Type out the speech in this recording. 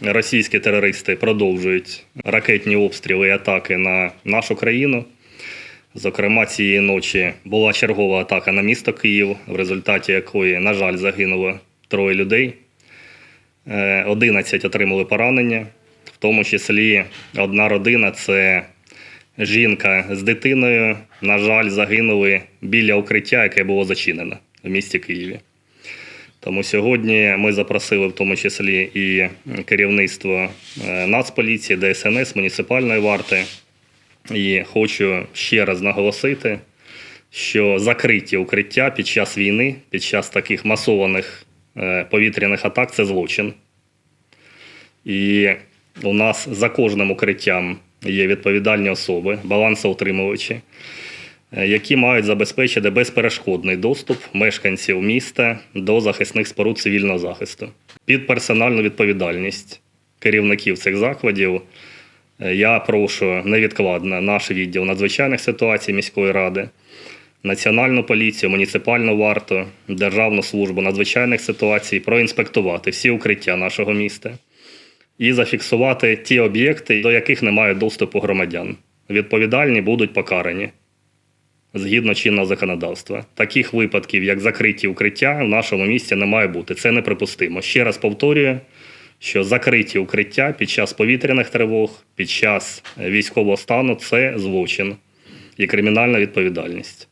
російські терористи продовжують ракетні обстріли і атаки на нашу країну. Зокрема, цієї ночі була чергова атака на місто Київ, в результаті якої, на жаль, загинуло троє людей. Е, 11 отримали поранення, в тому числі одна родина це жінка з дитиною. На жаль, загинули біля укриття, яке було зачинено в місті Києві. Тому сьогодні ми запросили в тому числі і керівництво е, Нацполіції, ДСНС, муніципальної варти. І хочу ще раз наголосити, що закриті укриття під час війни, під час таких масованих е, повітряних атак це злочин. І у нас за кожним укриттям є відповідальні особи, балансоутримувачі, які мають забезпечити безперешкодний доступ мешканців міста до захисних споруд цивільного захисту. Під персональну відповідальність керівників цих закладів е, я прошу невідкладно наш відділ надзвичайних ситуацій міської ради, Національну поліцію, муніципальну варту, Державну службу надзвичайних ситуацій проінспектувати всі укриття нашого міста і зафіксувати ті об'єкти, до яких немає доступу громадян. Відповідальні будуть покарані згідно чинного законодавства. Таких випадків, як закриті укриття, в нашому місті не має бути. Це неприпустимо. Ще раз повторюю, що закриті укриття під час повітряних тривог, під час е, військового стану це злочин і кримінальна відповідальність.